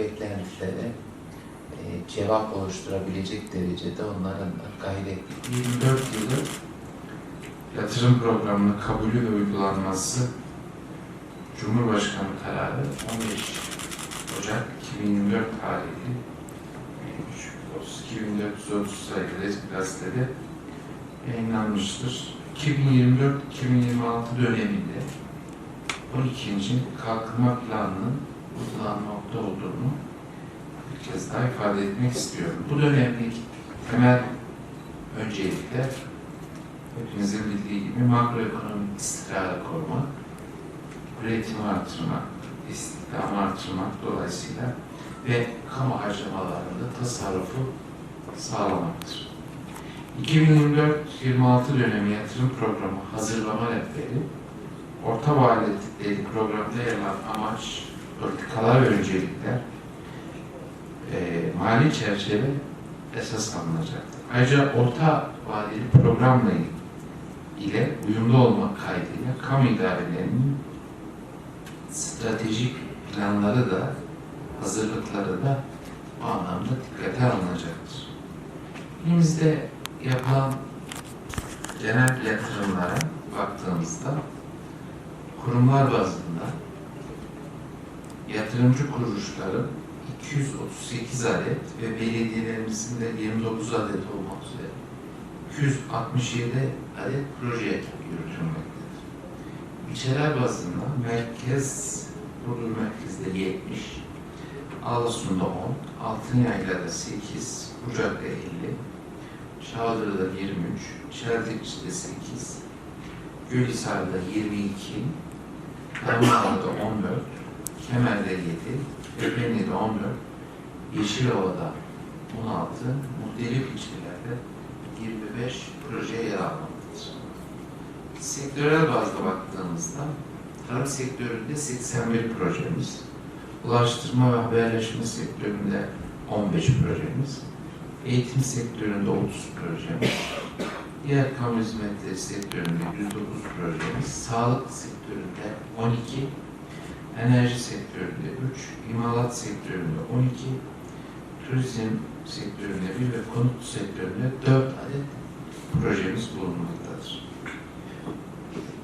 beklentilere e, cevap oluşturabilecek derecede onların gayretli 24 yılı yatırım programının kabulü ve uygulanması Cumhurbaşkanı kararı 15 Ocak 2024 tarihli 2430 sayılı resmi gazetede yayınlanmıştır. 2024-2026 döneminde 12. kalkınma planının uygulanmakta olduğunu bir kez daha ifade etmek istiyorum. Bu dönemdeki temel öncelikler hepinizin bildiği gibi makroekonomik istikrarı korumak, üretimi artırmak, istihdamı artırmak dolayısıyla ve kamu harcamalarında tasarrufu sağlamaktır. 2024-26 dönemi yatırım programı hazırlama rehberi, orta vadeli programda yer alan amaç, politikalar ve öncelikler, eee, mali çerçeve esas alınacaktır. Ayrıca orta vadeli programla ile uyumlu olmak kaydıyla kamu idarelerinin stratejik planları da hazırlıkları da bu anlamda dikkate alınacaktır. Elimizde yapılan genel yatırımlara baktığımızda kurumlar bazında yatırımcı kuruluşların 238 adet ve belediyelerimizin de 29 adet olmak üzere 267 adet proje yürütülmektedir. İlçeler bazında merkez, Burdur merkezde 70, Ağlasun'da 10, Altınyaylar'da 8, Bucak'ta 50, Çağdır'da 23, Çeltikçi'de 8, Gülhisar'da 22, Damla'da 14, Kemer'de 7, Öpeni'de 14, Yeşilova'da 16, muhtelif ilçelerde 25 projeye yer almaktadır. Sektörel bazda baktığımızda tarım sektöründe 81 projemiz, ulaştırma ve haberleşme sektöründe 15 projemiz, eğitim sektöründe 30 projemiz, diğer kamu hizmetleri sektöründe 109 projemiz, sağlık sektöründe 12, enerji sektöründe 3, imalat sektöründe 12, turizm sektöründe 1 ve konut sektöründe 4 adet projemiz bulunmaktadır.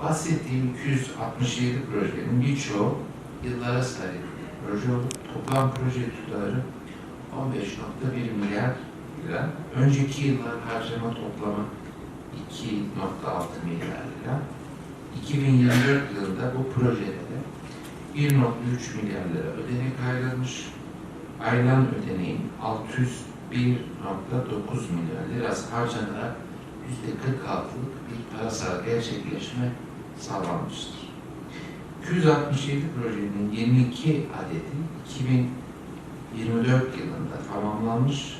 Bahsettiğim 267 projenin birçoğu yıllara sahip proje olup toplam proje tutarı 15.1 milyar lira. Önceki yıllar harcama toplamı 2.6 milyar lira. 2024 yılında bu projelere 1.3 milyar lira ödenek ayrılmış. Ayrılan ödeneğin 601.9 milyar lirası harcanarak %46'lık bir parasal gerçekleşme sağlanmıştır. 267 projenin 22 adedi 2024 yılında tamamlanmış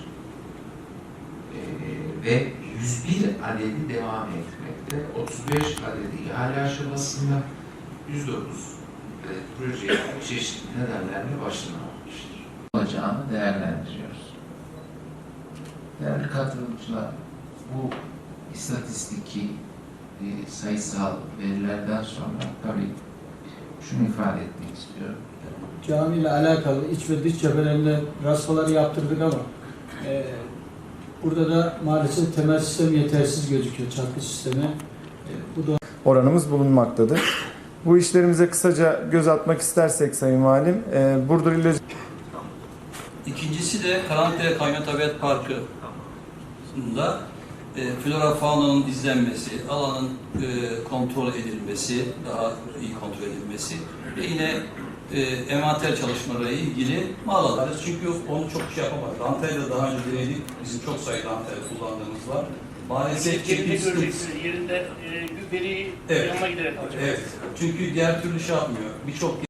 eee, ve 101 adedi devam etmekte. 35 adedi ihale aşamasında 109 adet projeye çeşitli nedenlerle başlanamamıştır. olacağını değerlendiriyoruz. Değerli katılımcılar, bu istatistiki e, sayısal verilerden sonra tabii şunu ifade etmek istiyorum. Cami ile alakalı iç ve dış cephelerinde rasfaları yaptırdık ama e, burada da maalesef temel sistem yetersiz gözüküyor çarpı sistemi. E, bu da oranımız bulunmaktadır. Bu işlerimize kısaca göz atmak istersek Sayın Valim, e, Burdur İl İkincisi de Karantepe Kayma Tabiat Parkı'nda e, flora faunanın izlenmesi, alanın e, kontrol edilmesi, daha iyi kontrol edilmesi ve yine e, envanter çalışmaları ilgili mağazalarız. Çünkü onu çok şey yapamadık. Antalya'da daha önce denedik. Bizim çok sayıda antalya kullandığımız var. Maalesef çekim sıkıntısı. Yerinde e, veri Evet. yanına giderek alacak. Evet. Çünkü diğer türlü şey yapmıyor. Birçok